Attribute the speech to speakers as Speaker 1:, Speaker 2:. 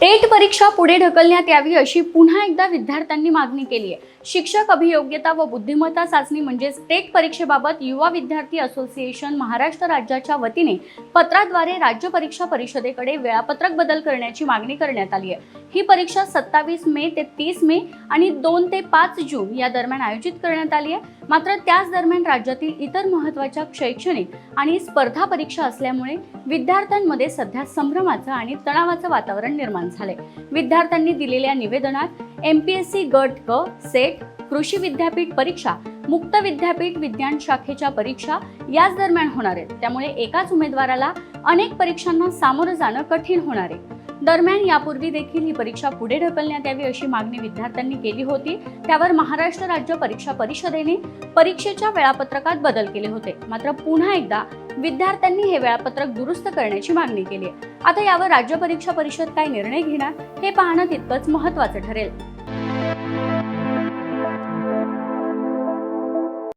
Speaker 1: TET परीक्षा पुढे ढकलण्यात यावी अशी पुन्हा एकदा विद्यार्थ्यांनी मागणी केली आहे. शिक्षक अभियोग्यता व बुद्धिमत्ता चाचणी म्हणजेच टेट परीक्षेबाबत युवा विद्यार्थी असोसिएशन महाराष्ट्र राज्याच्या वतीने पत्राद्वारे राज्य परीक्षा परिषदेकडे वेळापत्रक बदल करण्याची मागणी करण्यात आली आहे. ही परीक्षा सत्तावीस मे ते तीस मे आणि दोन ते पाच जून या दरम्यान आयोजित करण्यात आली आहे. मात्र त्याच दरम्यान राज्यातील इतर महत्त्वाच्या शैक्षणिक आणि स्पर्धा परीक्षा असल्यामुळे विद्यार्थ्यांमध्ये सध्या संभ्रमाचं आणि तणावाचं वातावरण निर्माण निर्माण झाले. विद्यार्थ्यांनी दिलेल्या निवेदनात एम पी एस सी गट क सेट कृषी विद्यापीठ परीक्षा मुक्त विद्यापीठ विज्ञान शाखेच्या परीक्षा याच दरम्यान होणार आहेत. त्यामुळे एकाच उमेदवाराला अनेक परीक्षांना सामोरं जाणं कठीण होणार आहे. दरम्यान यापूर्वी देखील ही परीक्षा पुढे ढकलण्यात यावी अशी मागणी विद्यार्थ्यांनी केली होती. त्यावर महाराष्ट्र राज्य परीक्षा परिषदेने परीक्षेच्या वेळापत्रकात बदल केले होते. मात्र पुन्हा एकदा विद्यार्थ्यांनी हे वेळापत्रक दुरुस्त करण्याची मागणी केली आहे. आता यावर राज्य परीक्षा परिषद काय निर्णय घेणार हे पाहणं तितकंच महत्त्वाचं ठरेल.